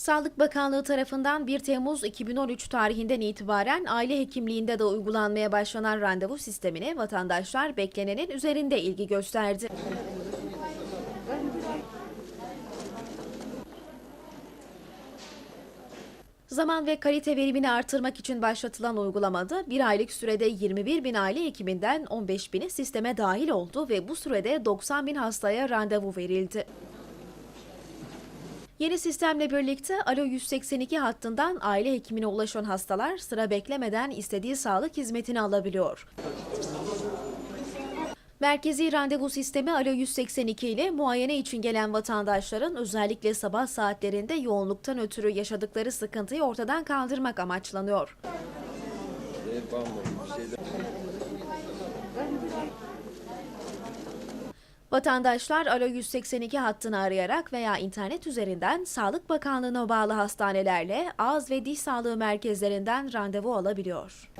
Sağlık Bakanlığı tarafından 1 Temmuz 2013 tarihinden itibaren aile hekimliğinde de uygulanmaya başlanan randevu sistemine vatandaşlar beklenenin üzerinde ilgi gösterdi. Zaman ve kalite verimini artırmak için başlatılan uygulamada bir aylık sürede 21 bin aile hekiminden 15 bini sisteme dahil oldu ve bu sürede 90 bin hastaya randevu verildi. Yeni sistemle birlikte Alo 182 hattından aile hekimine ulaşan hastalar sıra beklemeden istediği sağlık hizmetini alabiliyor. Merkezi randevu sistemi Alo 182 ile muayene için gelen vatandaşların özellikle sabah saatlerinde yoğunluktan ötürü yaşadıkları sıkıntıyı ortadan kaldırmak amaçlanıyor. Vatandaşlar Alo 182 hattını arayarak veya internet üzerinden Sağlık Bakanlığı'na bağlı hastanelerle ağız ve diş sağlığı merkezlerinden randevu alabiliyor.